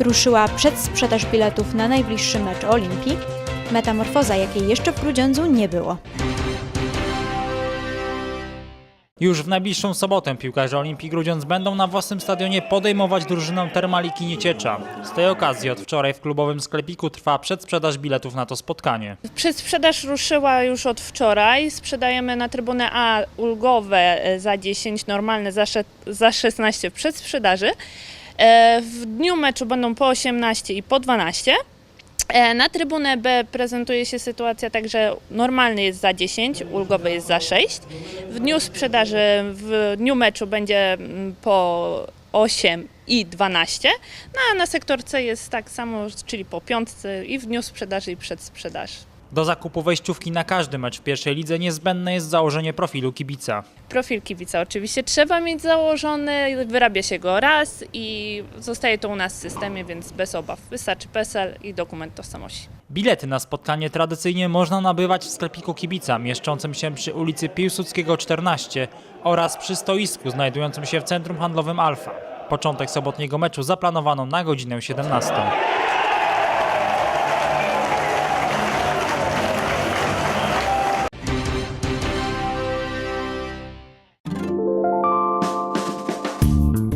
Ruszyła przedsprzedaż biletów na najbliższy mecz Olimpii. Metamorfoza, jakiej jeszcze w Grudziądzu nie było. Już w najbliższą sobotę piłkarze Olimpii Grudziądz będą na własnym stadionie podejmować drużynę Termaliki Nieciecza. Z tej okazji od wczoraj w klubowym sklepiku trwa przedsprzedaż biletów na to spotkanie. Przedsprzedaż ruszyła już od wczoraj. Sprzedajemy na trybunę A ulgowe e, za 10, normalne za 16 w przedsprzedaży. E, W dniu meczu będą po 18 i po 12. E, Na trybunę B prezentuje się sytuacja tak, że normalny jest za 10, ulgowy jest za 6. W dniu sprzedaży, w dniu meczu będzie mm, po 8 i 12. No a na sektor C jest tak samo, czyli po piątce i w dniu sprzedaży i przedsprzedaży. Do zakupu wejściówki na każdy mecz w pierwszej lidze niezbędne jest założenie profilu kibica. Profil kibica oczywiście trzeba mieć założony, wyrabia się go raz i zostaje to u nas w systemie, więc bez obaw. Wystarczy PESEL i dokument tożsamości. Bilety na spotkanie tradycyjnie można nabywać w sklepiku kibica mieszczącym się przy ulicy Piłsudskiego 14 oraz przy stoisku znajdującym się w centrum handlowym Alfa. Początek sobotniego meczu zaplanowano na godzinę 17.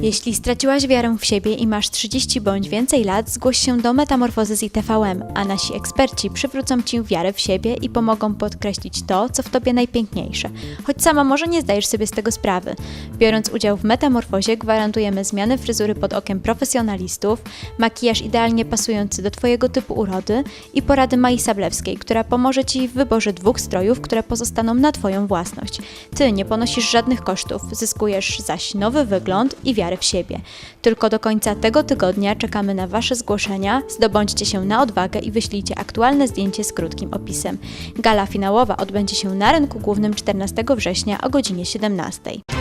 Jeśli straciłaś wiarę w siebie i masz 30 bądź więcej lat, zgłoś się do Metamorfozy z ITVM, a nasi eksperci przywrócą Ci wiarę w siebie i pomogą podkreślić to, co w Tobie najpiękniejsze. Choć sama może nie zdajesz sobie z tego sprawy. Biorąc udział w Metamorfozie gwarantujemy zmianę fryzury pod okiem profesjonalistów, makijaż idealnie pasujący do Twojego typu urody i porady Mai Sablewskiej, która pomoże Ci w wyborze dwóch strojów, które pozostaną na Twoją własność. Ty nie ponosisz żadnych kosztów, zyskujesz zaś nowy wygląd i wiarę w siebie. Tylko do końca tego tygodnia czekamy na Wasze zgłoszenia, zdobądźcie się na odwagę i wyślijcie aktualne zdjęcie z krótkim opisem. Gala finałowa odbędzie się na rynku głównym 14 września o godzinie 17.